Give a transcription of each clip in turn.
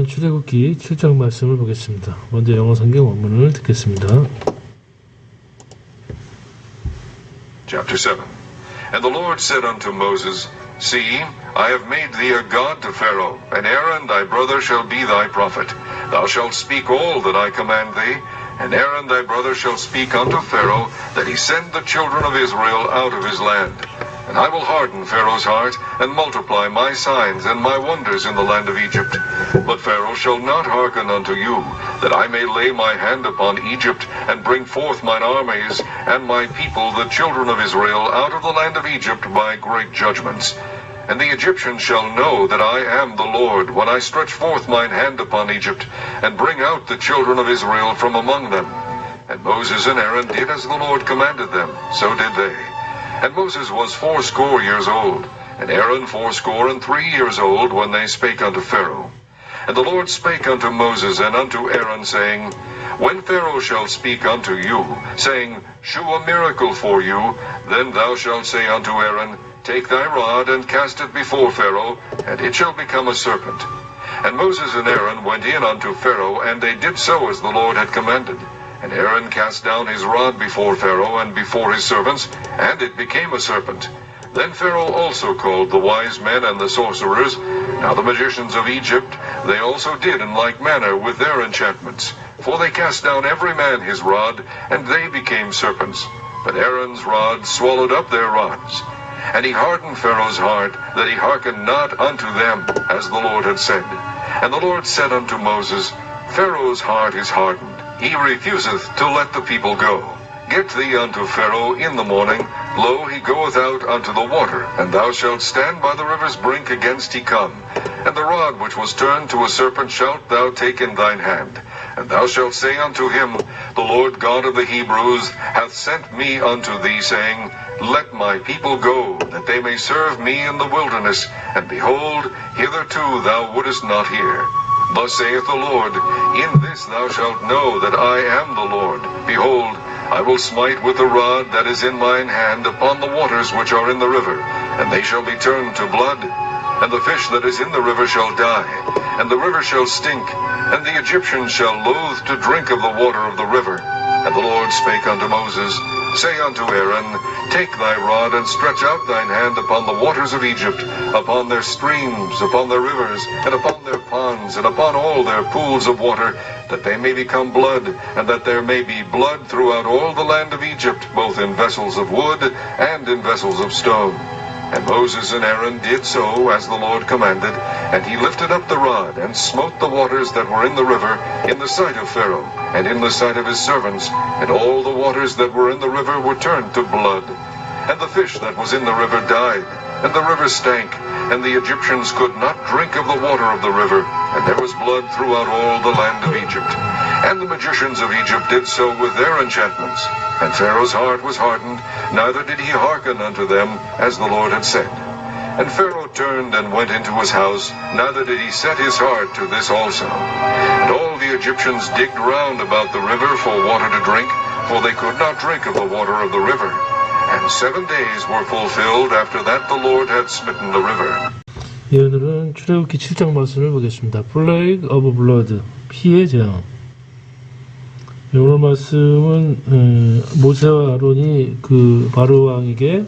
오늘은 출애굽기 7장 말씀을 보겠습니다. 먼저 영어 성경 원문을 듣겠습니다. Chapter 7 And the Lord said unto Moses, See, I have made thee a god to Pharaoh, and Aaron thy brother shall be thy prophet. Thou shalt speak all that I command thee, and Aaron thy brother shall speak unto Pharaoh, that he send the children of Israel out of his land. And I will harden Pharaoh's heart, and multiply my signs and my wonders in the land of Egypt. But Pharaoh shall not hearken unto you, that I may lay my hand upon Egypt, and bring forth mine armies, and my people, the children of Israel, out of the land of Egypt by great judgments. And the Egyptians shall know that I am the Lord, when I stretch forth mine hand upon Egypt, and bring out the children of Israel from among them. And Moses and Aaron did as the Lord commanded them, so did they. And Moses was fourscore years old, and Aaron fourscore and three years old, when they spake unto Pharaoh. And the Lord spake unto Moses and unto Aaron, saying, When Pharaoh shall speak unto you, saying, Shew a miracle for you, then thou shalt say unto Aaron, Take thy rod and cast it before Pharaoh, and it shall become a serpent. And Moses and Aaron went in unto Pharaoh, and they did so as the Lord had commanded. And Aaron cast down his rod before Pharaoh and before his servants, and it became a serpent. Then Pharaoh also called the wise men and the sorcerers, now the magicians of Egypt, they also did in like manner with their enchantments. For they cast down every man his rod, and they became serpents. But Aaron's rod swallowed up their rods. And he hardened Pharaoh's heart, that he hearkened not unto them, as the Lord had said. And the Lord said unto Moses, Pharaoh's heart is hardened. He refuseth to let the people go. Get thee unto Pharaoh in the morning. Lo, he goeth out unto the water, and thou shalt stand by the river's brink against he come. And the rod which was turned to a serpent shalt thou take in thine hand. And thou shalt say unto him, The Lord God of the Hebrews hath sent me unto thee, saying, Let my people go, that they may serve me in the wilderness. And behold, hitherto thou wouldest not hear. Thus saith the Lord, In this thou shalt know that I am the Lord. Behold, I will smite with the rod that is in mine hand upon the waters which are in the river, and they shall be turned to blood. And the fish that is in the river shall die, and the river shall stink, and the Egyptians shall loathe to drink of the water of the river. And the Lord spake unto Moses, Say unto Aaron, Take thy rod and stretch out thine hand upon the waters of Egypt, upon their streams, upon their rivers, and upon their ponds, and upon all their pools of water, that they may become blood, and that there may be blood throughout all the land of Egypt, both in vessels of wood and in vessels of stone. And Moses and Aaron did so as the Lord commanded, and he lifted up the rod, and smote the waters that were in the river, in the sight of Pharaoh, and in the sight of his servants, and all the waters that were in the river were turned to blood. And the fish that was in the river died, and the river stank, and the Egyptians could not drink of the water of the river, and there was blood throughout all the land of Egypt. And the magicians of Egypt did so with their enchantments. And Pharaoh's heart was hardened, neither did he hearken unto them, as the Lord had said. And Pharaoh turned and went into his house, neither did he set his heart to this also. And all the Egyptians digged round about the river for water to drink, for they could not drink of the water of the river. And seven days were fulfilled after that the Lord had smitten the river. 예, 오늘은 출애굽기 7장 말씀을 보겠습니다. Plague of Blood, 피의 재앙. 예, 오늘 말씀은 에, 모세와 아론이 그 바로 왕에게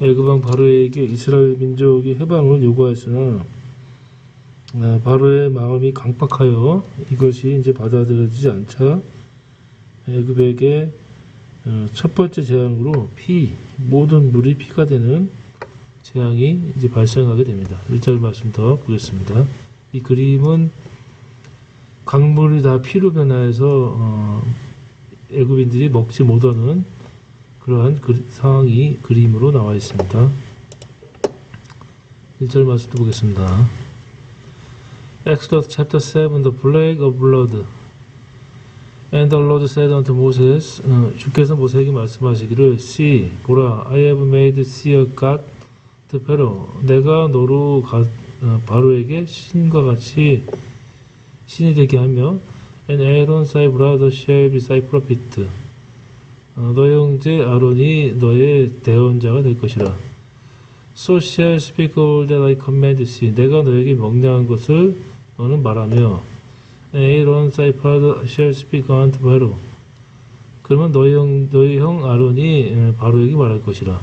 애굽 왕 바로에게 이스라엘 민족이 해방을 요구하였으나 아, 바로의 마음이 강팍하여 이것이 이제 받아들여지지 않자 애굽에게 어, 첫 번째 재앙으로 피 모든 물이 피가 되는 재앙이 이제 발생하게 됩니다. 1절 말씀 더 보겠습니다. 이 그림은 강물이 다 피로 변화해서 어, 애굽인들이 먹지 못하는 그러한 그, 상황이 그림으로 나와 있습니다. 1절 말씀도 보겠습니다. Exodus chapter 7 The plague of blood And the Lord said unto Moses 어, 주께서 모세에게 말씀하시기를 See 보라 I have made thee a god to Pharaoh 내가 너로 가, 어, 바로에게 신과 같이 신이 되게 하며 And Aaron thy brother shall be thy prophet 어, 너의 형제 아론이 너의 대언자가 될 것이라 So shall speak all that I command thee 내가 너에게 명령한 것을 너는 말하며 Aaron 사이파드 shall speak unto 바로. 그러면 너희 형 너희 형 아론이 에, 바로에게 말할 것이라.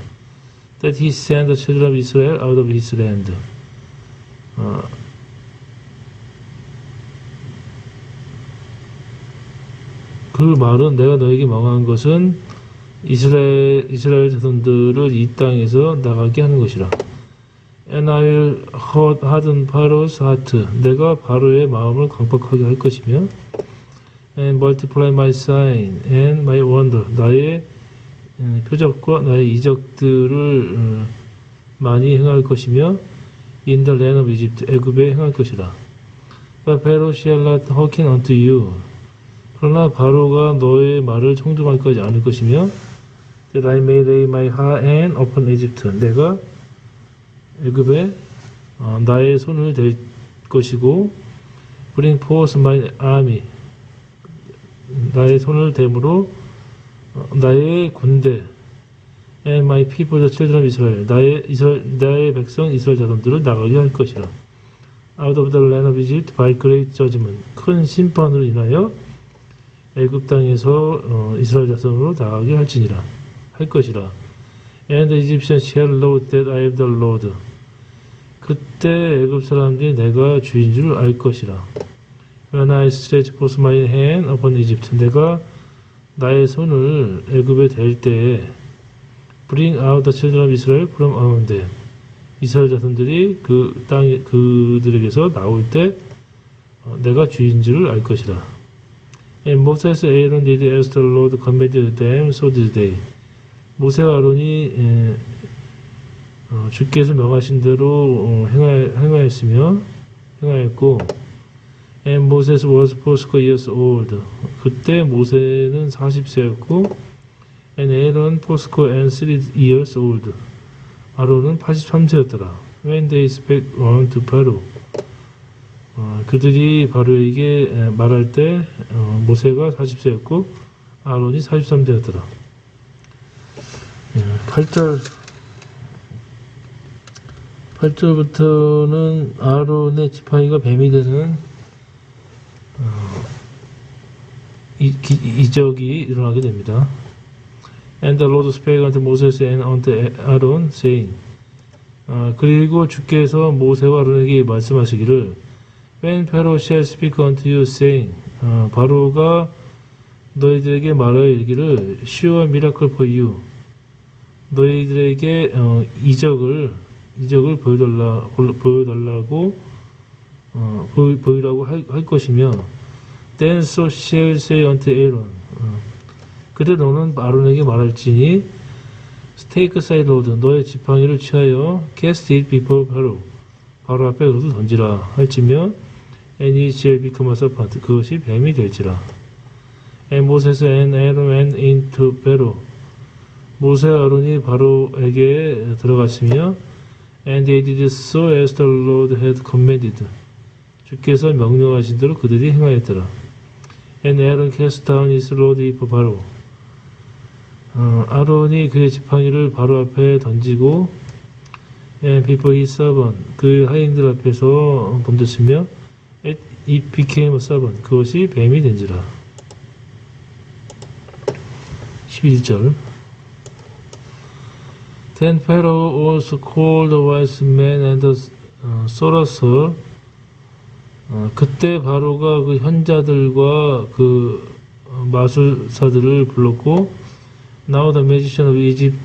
That he sent the children of Israel out of his land. 어, 그 말은 내가 너에게 명한 것은 이스라엘 이스라엘 자손들을 이 땅에서 나가게 하는 것이라. Will hard- harden Pharaoh's heart. 내가 바로의 마음을 강박하게 할 것이며, and multiply my sign and my wonder. 나의 음, 표적과 나의 이적들을 음, 많이 행할 것이며, in the land of Egypt, 애굽에 행할 것이라. But Pharaoh shall not hearken unto you. 그러나 바로가 너의 말을 청중하기까지 않을 것이며 that I may lay my hand upon Egypt 내가 애굽에 어, 나의 손을 댈 것이고 bring forth my army 나의 손을 댐으로 어, 나의 군대 and my people the children of Israel 나의 이스라엘 나의 백성 이스라엘 자손들을 나가게 할 것이라 out of the land of Egypt by great judgment 큰 심판으로 인하여 애굽 땅에서 어, 이스라엘 자손으로 나가게 할지니라 할 것이라. And the Egyptians shall know that I am the Lord. 그때 애굽 사람들이 내가 주인 줄 알 것이라. When I stretch forth my hand upon Egypt, 내가 나의 손을 애굽에 댈 때에 bring out the children of Israel from among them. 이스라엘 자손들이 그땅 그들에게서 나올 때 어, 내가 주인 줄을 알 것이라. And Moses, Aaron did as the Lord commanded them, so did they. 모세와 아론이 에, 어, 주께서 명하신 대로 어, 행하, 행하였으며 행하였고 And Moses was fourscore years old. 그때 모세는 40세였고 And Aaron fourscore and three years old. 아론은 83세였더라. When they spake unto Pharaoh. 어, 그들이 바로에게 에, 말할 때 어, 모세가 40세였고 아론이 43세였더라. 8절 8절부터는 아론의 지팡이가 뱀이 되는 어, 이, 기- 이적이 일어나게 됩니다. And the Lord spake unto Moses and unto Aaron, saying, 아, 그리고 주께서 모세와 아론에게 말씀하시기를 When Pharaoh shall speak unto you, saying, 아, 바로가 너희들에게 말하여 이르기를 Sure miracle for you. 너희들에게 어, 이적을 이적을 보여달라 보여달라고 어, 보이, 보이라고 할, 할 것이며 Then so shall say unto Aaron. 어, 그때 너는 아론에게 말할지니 Take aside Lord 너의 지팡이를 취하여 cast it before Pharaoh 바로 앞에 그것을 던지라 할지며 and it shall become a serpent 그것이 뱀이 될지라 And Moses and Aaron went into Pharaoh 모세와 아론이 바로에게 들어갔으며 and they did so as the Lord had commanded 주께서 명령하신 대로 그들이 행하였더라 and Aaron cast down his rod before Pharaoh 어, 아론이 그의 지팡이를 바로 앞에 던지고 and before his servant 그 하인들 앞에서 던졌으며 it, it became a servant 그것이 뱀이 된지라 11절 Then Pharaoh also called the wise men and the 어, sorcerer. 어, 그때 바로가 그 현자들과 그 어, 마술사들을 불렀고 Now the magician of Egypt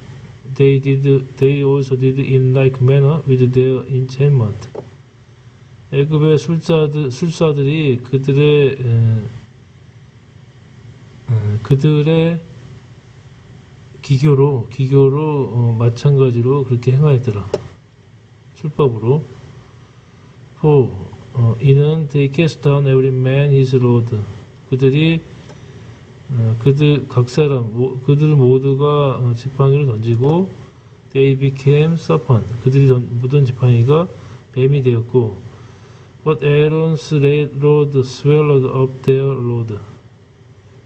they did they also did in like manner with their enchantment. 애굽의 술사들 술사들이 그들의 에, 에, 그들의 기교로 기교로 어, 마찬가지로 그렇게 행하였더라. 술법으로. 호 어, 이는 they cast down every man his load. 그들이 어, 그들 각 사람 모, 그들 모두가 어, 지팡이를 던지고 they became serpent. 그들이 던, 묻은 지팡이가 뱀이 되었고 but Aaron's rod swallowed up their load.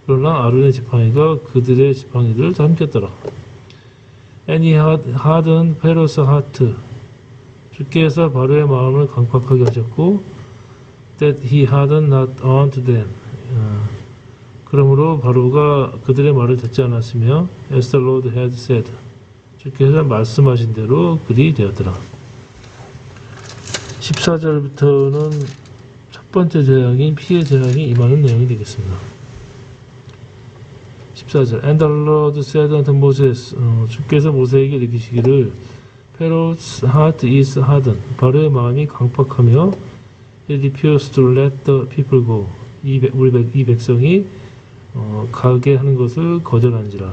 그러나 아론의 지팡이가 그들의 지팡이를 삼켰더라. Had hardened Pharaoh's heart. 주께서 바로의 마음을 강팍하게 하셨고 that he hardened not unto them. 어, 그러므로 바로가 그들의 말을 듣지 않았으며 as the Lord had said. 주께서 말씀하신 대로 그리 되었더라. 14절부터는 첫 번째 재앙인 피해 재앙이 임하는 내용이 되겠습니다. 14절 And the Lord said unto Moses 어, 주께서 모세에게 이르시기를 Pharaoh's heart is hardened 바로의 마음이 강팍하며 He refused to let the people go 이, 백- 우리 백- 이 백성이 어, 가게 하는 것을 거절한지라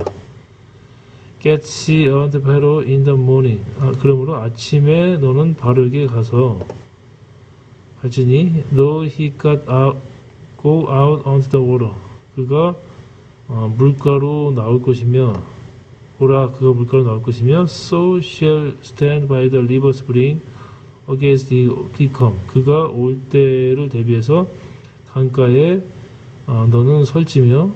Get unto Pharaoh in the morning 아, 그러므로 아침에 너는 바로에게 가서 할지니 though he got out, go out onto the water 그가 어, 물가로 나올 것이며 보라 그가 물가로 나올 것이며 so shall stand by the river spring against the he come 그가 올 때를 대비해서 강가에 어, 너는 설지며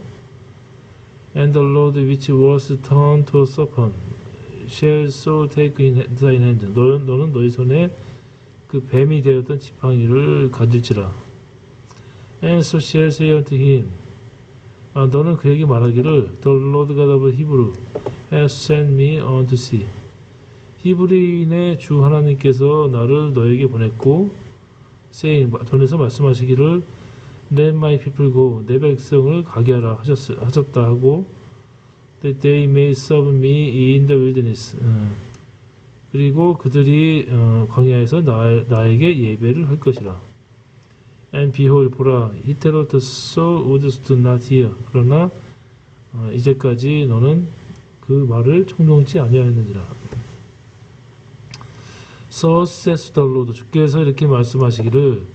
and the Lord which was turned to serpent shall so take in thine hand 너, 너는 너희 손에 그 뱀이 되었던 지팡이를 가질지라 and so shall say unto him 아, 너는 그에게 말하기를 The Lord God of Hebrew has sent me unto sea. 히브리인의 주 하나님께서 나를 너에게 보냈고 saying 전에서 말씀하시기를 Let my people go 내 백성을 가게 하라 하셨, 하셨다 하고 that they may serve me in the wilderness 어, 그리고 그들이 어, 광야에서 나, 나에게 예배를 할 것이라 And behold, 보라, 이때로부터 so wouldst not hear. 그러나 어, 이제까지 너는 그 말을 청종치 아니하였느니라. So says the Lord. 주께서 이렇게 말씀하시기를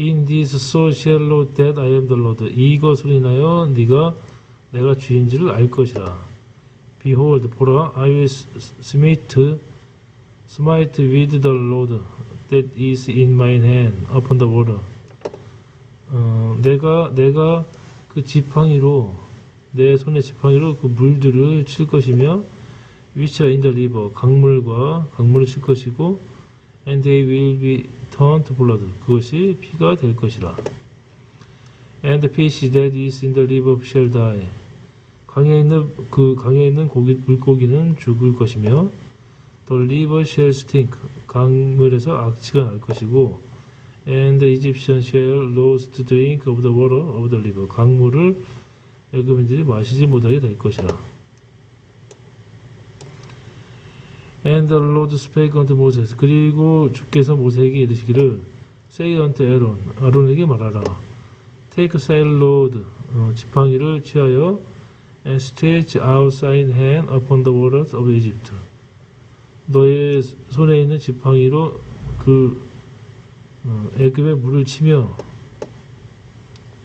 In this so shall know that I am the Lord. 이것으로 인하여 네가 내가 주인지를 알 것이라. Behold, 보라, I will smite, smite with the Lord that is in my hand upon the water. 어, 내가 내가 그 지팡이로 내 손의 지팡이로 그 물들을 칠 것이며 which are in the river 강물과 강물을 칠 것이고 and they will be turned to blood 그것이 피가 될 것이라 and the fish that is in the river shall die 강에 있는 그 강에 있는 고기 물고기는 죽을 것이며 the river shall stink 강물에서 악취가 날 것이고 And the Egyptian shall lose to drink of the water of the river. 강물을 애굽인들이 마시지 못하게 될 것이라. And the Lord spake unto Moses. 그리고 주께서 모세에게 이르시기를 Say unto Aaron. 아론에게 말하라. Take sail load. 어, 지팡이를 취하여 and stretch out thine hand upon the waters of Egypt. 너의 손에 있는 지팡이로 그 어, 애굽의 물을 치며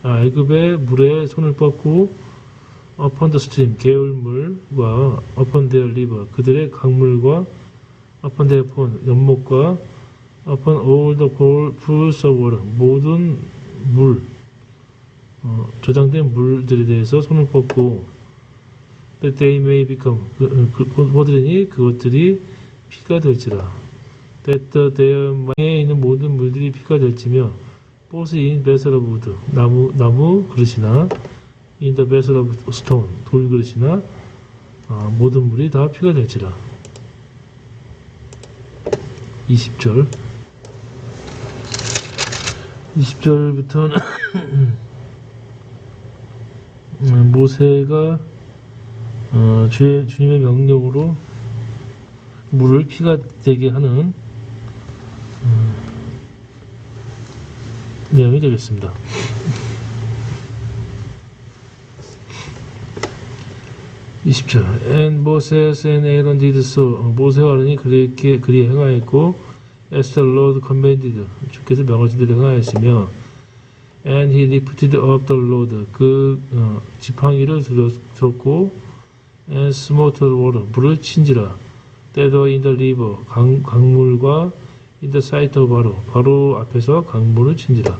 아, 애굽의 물에 손을 뻗고 upon the stream 개울물과 upon their river 그들의 강물과 upon their pond 연못과 upon all the pool- pools of water 모든 물 어, 저장된 물들에 대해서 손을 뻗고 that they may become 그, 그, 그, 모드니 그것들이 피가 될지라 that the their 에 있는 모든 물들이 피가 될지며 both in vessel of wood 나무 나무 그릇이나 in the vessel of stone 돌 그릇이나 아, 모든 물이 다 피가 될지라. 20절. 20절부터는 음, 모세가 어, 주, 주님의 명령으로 물을 피가 되게 하는 내용이 되겠습니다. (20절) And Moses and Aaron did so 어, 모세와 아론이 그렇게 그리 행하였고 as the Lord commanded 주께서 명하신 대로 행하였으며 and he lifted up the Lord 그 어, 지팡이를 들었고 and smote the water 물을 친지라 were in the river 강, 강물과 in the sight of 바로 바로 앞에서 강물을 친지라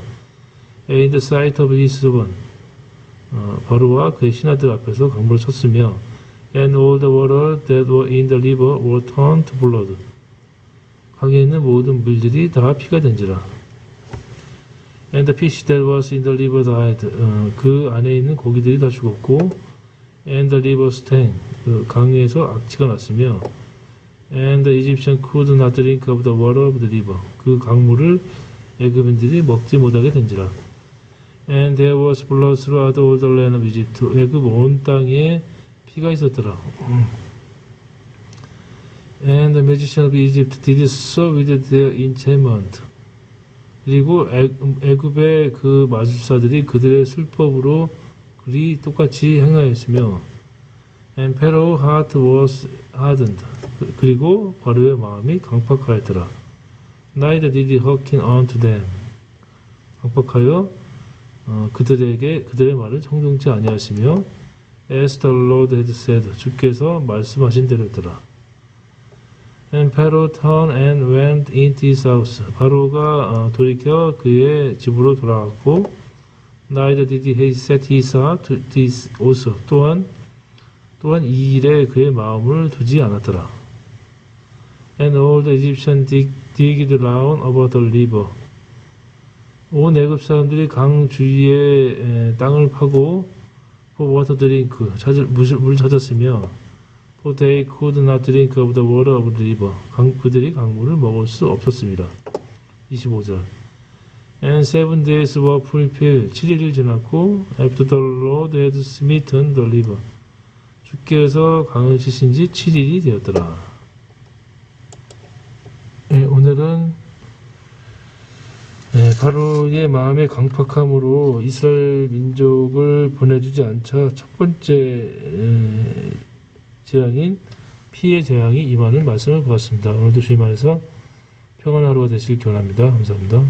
in the sight of his servant 어, 바로와 그의 신하들 앞에서 강물을 쳤으며 and all the water that were in the river were turned to blood 강에 있는 모든 물들이 다 피가 된지라 And the fish that was in the river died. 어, 그 안에 있는 고기들이 다 죽었고, and the river stank. 그 강에서 악취가 났으며, and the Egyptian could not drink of the water of the river. 그 강물을 애굽인들이 먹지 못하게 된지라. And there was blood throughout all the land of Egypt. 애굽 온 땅에 피가 있었더라. And the magician of Egypt did so with their enchantment. 그리고 애- 애굽의 그 마술사들이 그들의 술법으로 그리 똑같이 행하였으며 And Pharaoh's heart was hardened. 그- 그리고 바로의 마음이 강팍하였더라. Neither did he hearken unto them. 강팍하여 어, 그들에게 그들의 말을 청종치 아니하시며 As the Lord had said 주께서 말씀하신 대로였더라. And Pharaoh turned and went into his house. 바로가 어, 돌이켜 그의 집으로 돌아갔고 Neither did he set his heart to this also. 또한 또한 이 일에 그의 마음을 두지 않았더라. And all the Egyptians dig, digged round about the river. 온 애굽 사람들이 강 주위에 에, 땅을 파고 for water drink 찾을 물, 물 찾았으며 for they could not drink of the water of the river 강, 그들이 강물을 먹을 수 없었습니다. 25절 And seven days were fulfilled 7일이 지났고 after the Lord had smitten the river 주께서 강을 치신 지 7일이 되었더라. 네, 오늘은 네, 바로의 마음의 강팍함으로 이스라엘 민족을 보내주지 않자 첫 번째 에, 재앙인 피해 재앙이 임하는 말씀을 보았습니다. 오늘도 주님 안에서 평안한 하루가 되시길 기원합니다. 감사합니다.